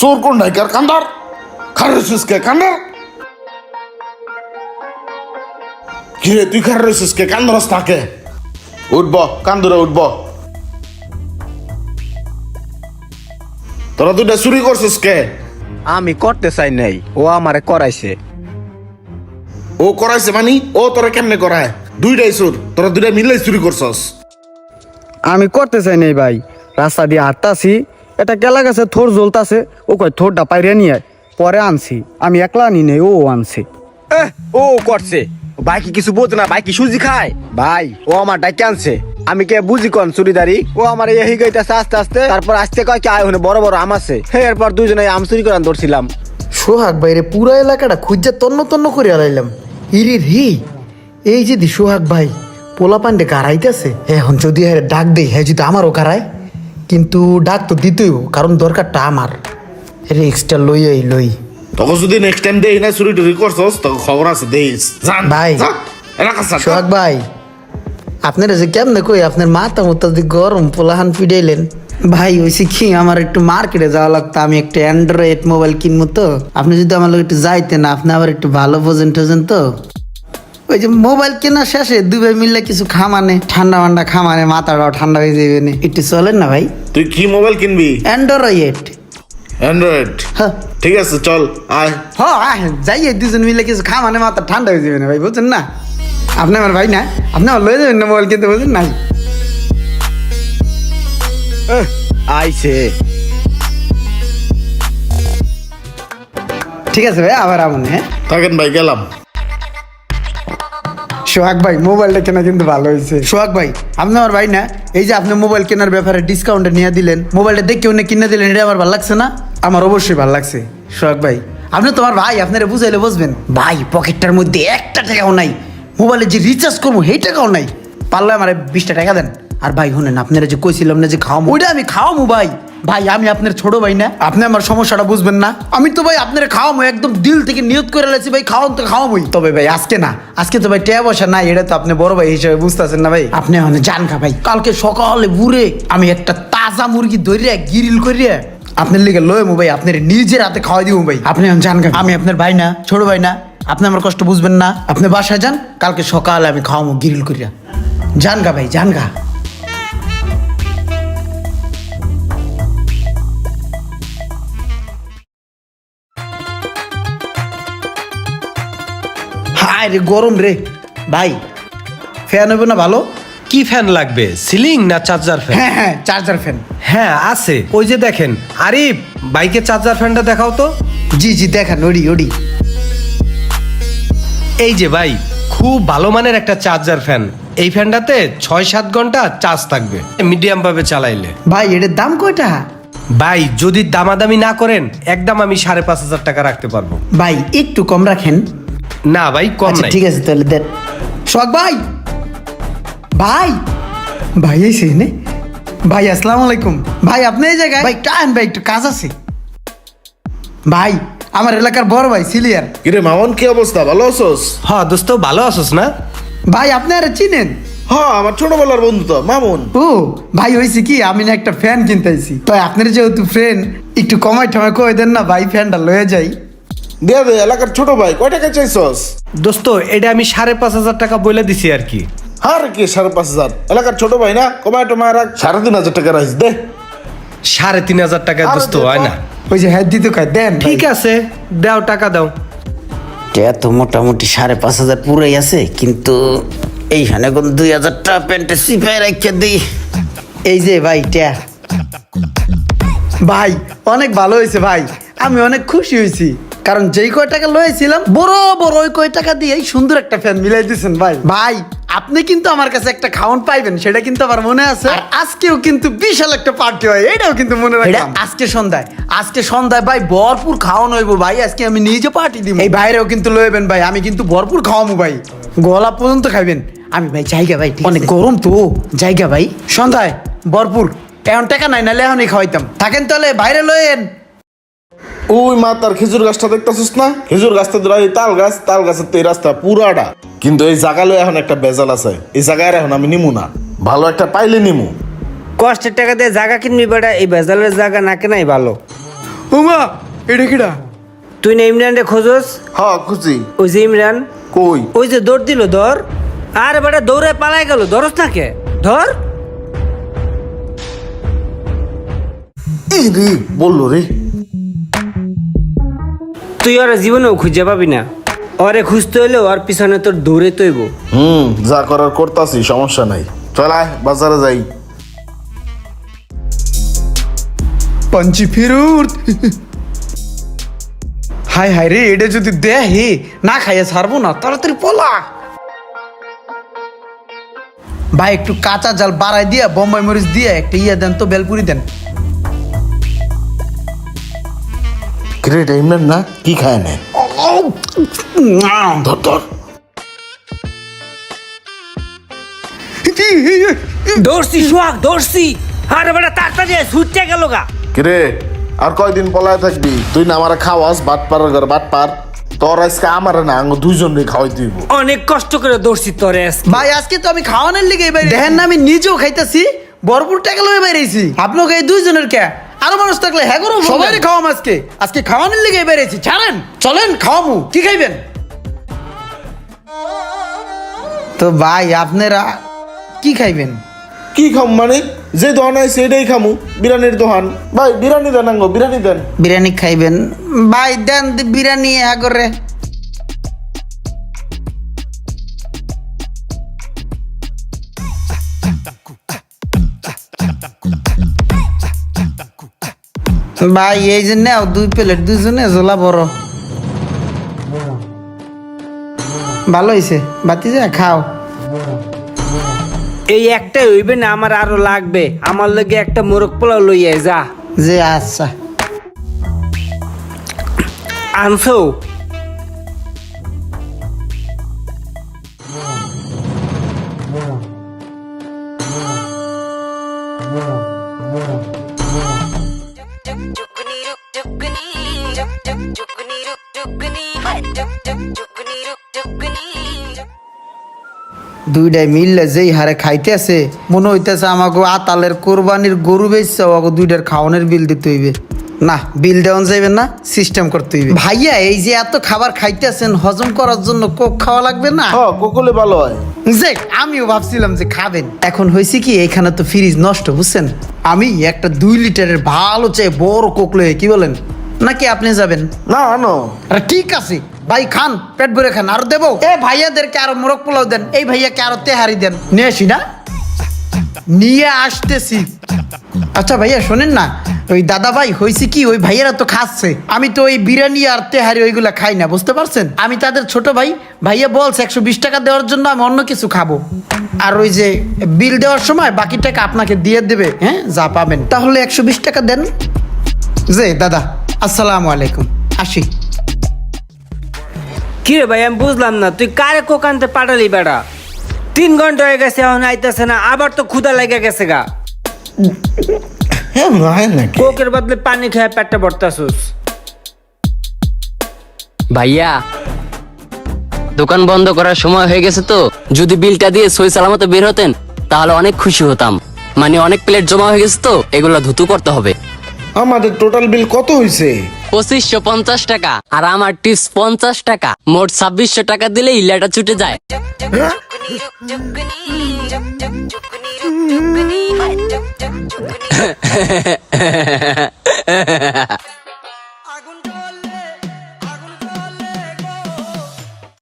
কোন ডাইকার কান্দার? খার রইছিস কে কান্দার কিরে তুই খার রইছিস কে কান্দরস তাকে? উঠব কান্দুরে উঠব। তোরা দুটা চুরি করছিস কে? আমি করতে চাই নাই ও আমারে করাইছে। ও করাইছে মানি? ও তোরা কেমনে করায়? দুইটাই চোর তোরা দুইটা মিলে চুরি করছস। আমি করতে চাই নাই ভাই রাস্তা দিয়ে হাঁটতাছি এটা কেলা গেছে থোর জ্বলতাছে। ও কয় থোরটা পাইরে নিয়ে আয়। পরে আনছি। আমি একলা আনি নেই ও আনছে। এহ, ও করছে। ভাই কি কিছু বোঝে না ভাই কি সুজি খায়? ভাই। ও আমার ডাকে আনছে। আমি কে বুঝি কন চুরিদারি? ও আমার এই গাইতেছে আস্তে আস্তে। তারপর আসতে কয় কি আয় হনে বড় বড় আম আছে। হে, এরপর দুজনে আম চুরি করান ধরছিলাম। সোহাগ বাইরে পুরো এলাকাটা খুঁজা তন্ন তন্ন করে আলাইলাম। ইরি রি এই যদি সোহাগ ভাই পোলা পান্ডে কারাইতেছে। এখন যদি হ্যাঁ ডাক দেই হ্যাঁ যদি আমারও কারায়। কিন্তু ডাক তো দিতেই কারণ দরকারটা আমার। রিক্সটা লই এই লই। তোকে যদি নেক্সট টাইম দেই না চুরি টুরি করছস তোকে খবর আছে দেইস। জান ভাই। সোহাগ ভাই আপনারা যে কেমনে কই আপনার মাথা মতো গরম পোলাহান পিডাইলেন। ভাই ওইসি কি আমার একটু মার্কেটে যাওয়া লাগতো আমি একটা অ্যান্ড্রয়েড মোবাইল কিনবো তো। আপনি যদি আমার লোক একটু যাইতেন আপনি আবার একটু ভালো বোঝেন টোজেন তো। ওই যে মোবাইল কেনা শেষে দুবে মিললে কিছু খামানে ঠান্ডা মান্ডা খামানে মাথাটাও ঠান্ডা হয়ে যাবে না। একটু চলেন না ভাই। তুই কি মোবাইল কিনবি? অ্যান্ড্রয়েড অ্যান্ড্রয়েড হ্যাঁ ঠিক আছে চল আয়। হ্যাঁ যাই দুজন মিলে কিছু খামানে মাথা ঠান্ডা হয়ে যাবে না ভাই বুঝছেন না? আপনি আমার ভাই না? আপনি আমার লয়ে যাবেন না মোবাইল কিনতে বুঝছেন নাই আইছে। ঠিক আছে ভাই আবার আমন হ্যাঁ? থাকেন ভাই গেলাম। সোহাগ ভাই, মোবাইলটা কেনা কিন্তু ভালো হয়েছে। সোহাগ ভাই, আপনি আমার ভাই না, এই যে আপনি মোবাইল কেনার ব্যাপারে ডিসকাউন্টে নিয়ে দিলেন, মোবাইলটা দেখে উনি কিনে দিলেন, এটা আমার ভালো লাগছে না? আমার অবশ্যই ভালো লাগছে, সোহাগ ভাই। আপনি তোমার ভাই, আপনারা বুঝাইলে বুঝবেন। ভাই, পকেটটার মধ্যে একটা টাকাও নাই। মোবাইলে যে রিচার্জ করব, সেই টাকাও নাই। পারলে আমার বিশটা টাকা দেন। আর ভাই, শুনেন, আপনারা যে কইছিলাম না যে খাওয়াবো ওইটা আমি খাওয়াবো ভাই। ভাই, আমি আপনার ছোট ভাই না। আপনি আমার সমস্যাটা বুঝবেন না। আমি তো ভাই আপনার খাওয়াবো একদম দিল থেকে নিয়ত করে লেছি ভাই খাওয়ান তো খাওয়াবোই তবে ভাই, আজকে না, আজকে তো ভাই টেয়া বসা নাই, এটা তো আপনি বড় ভাই হিসেবে বুঝতেছেন না ভাই। আপনি মানে জান খা ভাই, কালকে সকালে বুড়ে আমি একটা তাজা মুরগি ধরিয়া গিরিল করিয়া আপনার লিগে লয় ভাই, আপনার নিজের হাতে খাওয়াই দিব ভাই। আপনি জান খা আমি আপনার ভাই না, ছোট ভাই না, আপনি আমার কষ্ট বুঝবেন না। আপনি বাসায় যান, কালকে সকালে আমি খাওয়াবো গিরিল করিয়া। জান গা ভাই জান গা রে গরম রে। ভাই ফ্যান হবে না ভালো? কি ফ্যান লাগবে সিলিং না চার্জার ফ্যান হ্যাঁ হ্যাঁ চার্জার ফ্যান হ্যাঁ আছে। ওই যে দেখেন আরিফ বাইকের চার্জার ফ্যানটা দেখাও তো। জি জি দেখান ওডি ওডি। এই যে ভাই খুব ভালো মানের একটা চার্জার ফ্যান এই ফ্যানটাতে ছয় সাত ঘণ্টা চার্জ থাকবে মিডিয়াম ভাবে চালাইলে। ভাই এটার দাম কয়টা? ভাই যদি দামাদামি না করেন একদম আমি সাড়ে পাঁচ হাজার টাকা রাখতে পারব। ভাই একটু কম রাখেন। না ভাই কম আচ্ছা নাই। ঠিক আছে তাহলে দেন। শখ ভাই! ভাই! ভাই এই নে ভাই আসসালামু আলাইকুম। ভাই আপনি এই জায়গায়? ভাই টাইম ভাই একটু কাজ আছে। ভাই আমার এলাকার বড় ভাই সিলিয়ার। কিরে মামন কি অবস্থা? ভালো আছোস? হ দোস্ত ভালো আছোস না? ভাই আপনি আর চিনেন? হ্যাঁ আমার ছোটবেলার বন্ধু তো মামুন। ও ভাই হয়েছে কি আমি না একটা ফ্যান কিনতে আইছি। তো আপনার যেহেতু ফ্রেন্ড একটু কমাই টমাই কয়ে দেন না ভাই ফ্যানটা লয়ে যাই। দিয়ে দে এলাকার ছোট ভাই কয় টাকা চাইছস? দোস্ত এটা আমি সাড়ে পাঁচ হাজার টাকা বলে দিছি আর কি। আর কি সাড়ে পাঁচ হাজার? এলাকার ছোট ভাই না? কমায় টমায় রাখ। সাড়ে তিন হাজার টাকা রাখিস দে। সাড়ে তিন হাজার টাকা দোস্ত হয় না? ওই যে হ্যাঁ দিতে কয় দেন ঠিক আছে দাও টাকা দাও। এটা তো মোটামুটি সাড়ে পাঁচ হাজার পুরাই আছে কিন্তু এইখানে কোন দুই হাজার টাকা প্যান্টে সিপাই রাখিয়ে দিই। এই যে ভাই ট্যা। ভাই অনেক ভালো হয়েছে ভাই। আমি অনেক খুশি হয়েছি। কারণ যেই কয় টাকা লয়েছিলাম বড় বড় ওই কয় টাকা দিয়ে এই সুন্দর একটা ফ্যান মিলাই দিয়েছেন ভাই। ভাই আপনি কিন্তু আমার কাছে একটা খাউন পাইবেন সেটা কিন্তু আমার মনে আছে। আর আজকেও কিন্তু বিশাল একটা পার্টি হয় এটাও কিন্তু মনে রাখলাম। আজকে সন্ধ্যায় আজকে সন্ধ্যায় ভাই ভরপুর খাওয়ানো হইব ভাই আজকে আমি নিজে পার্টি দিব। এই বাইরেও কিন্তু লইবেন ভাই আমি কিন্তু ভরপুর খাওয়াবো ভাই। গলা পর্যন্ত খাইবেন। আমি ভাই জায়গা ভাই অনেক গরম তো। জায়গা ভাই। সন্ধ্যায় ভরপুর। এখন টাকা নাই নাহলে এখনই খাওয়াইতাম। থাকেন তাহলে বাইরে লয়েন ওই মা তার খেজুর গাছটা দেখতেছিস না? খেজুর গাছটা ধরা এই তাল গাছ তাল গাছের তো এই রাস্তা পুরাটা। কিন্তু এই জায়গালো এখন একটা বেজাল আছে। এই জায়গায় এখন আমি নিমু না। ভালো একটা পাইলে নিমু। কষ্টের টাকা দিয়ে জায়গা কিনবি বেটা এই ভেজালের জায়গা না কেনাই ভালো। উমা এটা কিডা? তুই না ইমরানরে খোঁজস? হ খুশি ওই যে ইমরান। কই? ওই যে দৌড় দিল ধর। আর বেটা দৌড়ে পালাই গেল ধরস না কে? ধর। এই রে বলল রে। তুই ওরা জীবনেও খুঁজে পাবি না। ওরে খুঁজতে হলে ওর পিছনে তোর দৌড়ে তৈব হুম যা করার করতাছি সমস্যা নাই। চল আয় বাজারে যাই। পঞ্চি ফিরুত হাই হাই রে এটা যদি দেহে না খাইয়া ছাড়বো না তাড়াতাড়ি পলা। ভাই একটু কাঁচা জাল বাড়াই দিয়া বোম্বাই মরিচ দিয়ে একটা ইয়ে দেন তো বেলপুরি দেন। গ্রেট ইমরান না? কি খায় না? ধর ধর। দৌড়ছি সোহাগ দৌড়ছি। আরে বেটা তাড়াতাড়ি আয়, ছুটতে গেল গা। কিরে আর কয়দিন পলায় থাকবি? তুই না আমার খাওয়াস বাট পার ঘর বাট পার। তোর আজকে আমার না আঙ্গ দুইজনকে খাওয়াই দিব। অনেক কষ্ট করে দৌড়ছি তোরে আজকে। ভাই আজকে তো আমি খাওয়ানোর লিগে বাইরে দেখেন না আমি নিজেও খাইতেছি বরপুর টাকা লয়ে বাইরেছি আপনাকে এই দুইজনের কে? আরও মানুষ থাকলে হ্যাঁ করো সবাই খাওয়াম আজকে। আজকে খাওয়ানোর লিগে বেড়েছি। ছাড়েন চলেন খাওয়ামু। কি খাইবেন? তো ভাই আপনারা কি খাইবেন? কি খাম মানে? যে দোহান আছে সেটাই খামু। বিরিয়ানির দোহান। ভাই বিরিয়ানি দেন আঙ্গো বিরিয়ানি দেন। বিরিয়ানি খাইবেন। ভাই দেন দি বিরিয়ানি আগরে ভাই এই যে নাও দুই প্লেট দুজনে ঝোলা বড়। ভালো হয়েছে বাতি যা খাও। এই একটা হইবে না আমার আরও লাগবে। আমার লগে একটা মোরগ পোলাও লইয়া যা। যে আচ্ছা। আনছো? দুইটাই মিললে যেই হারে খাইতেছে মনে হইতেছে আমাকে আতালের কোরবানির গরু বেচছে ওকে দুইটার খাওয়ানোর বিল দিতে হইবে। না বিল দেওয়া যাইবে না সিস্টেম করতে হইবে। ভাইয়া এই যে এত খাবার খাইতেছেন হজম করার জন্য কোক খাওয়া লাগবে না? কোকলে ভালো হয়। যে আমিও ভাবছিলাম যে খাবেন। এখন হয়েছে কি এখানে তো ফ্রিজ নষ্ট বুঝছেন? আমি একটা দুই লিটারের ভালো চাই বড় কোক লয়ে কি বলেন? নাকি আপনি যাবেন? না আনো ঠিক আছে ভাই খান পেট ভরে খান আর দেবো? এ ভাইয়াদেরকে আরও মোরগ পোলাও দেন এই ভাইয়াকে আরও তেহারি দেন। নিয়ে আসি না? নিয়ে আসতেছি। আচ্ছা ভাইয়া শোনেন না ওই দাদা ভাই হয়েছে কি ওই ভাইয়েরা তো খাচ্ছে। আমি তো ওই বিরিয়ানি আর তেহারি ওইগুলা খাই না বুঝতে পারছেন? আমি তাদের ছোট ভাই ভাইয়া বলছে একশো বিশ টাকা দেওয়ার জন্য আমি অন্য কিছু খাব। আর ওই যে বিল দেওয়ার সময় বাকি টাকা আপনাকে দিয়ে দেবে হ্যাঁ যা পাবেন। তাহলে একশো বিশ টাকা দেন। যে দাদা আসসালামু আলাইকুম আসি। কি রে ভাই আমি বুঝলাম না তুই কারে কোক আনতে পাঠালি বেটা তিন ঘণ্টা হয়ে গেছে এখন আইতেছে না আবার তো ক্ষুদা লেগে গেছে গা। হ্যাঁ কোকের বদলে পানি খেয়ে পেটটা ভরতাছুস। ভাইয়া দোকান বন্ধ করার সময় হয়ে গেছে তো। যদি বিলটা দিয়ে সই সালামতো বের হতেন তাহলে অনেক খুশি হতাম। মানে অনেক প্লেট জমা হয়ে গেছে তো এগুলো ধুতু করতে হবে। আমাদের টোটাল বিল কত হয়েছে পঁচিশশো পঞ্চাশ টাকা। আর আমার টিপস পঞ্চাশ টাকা। মোট ছাব্বিশশো টাকা দিলে ইলাটা ছুটে যায়।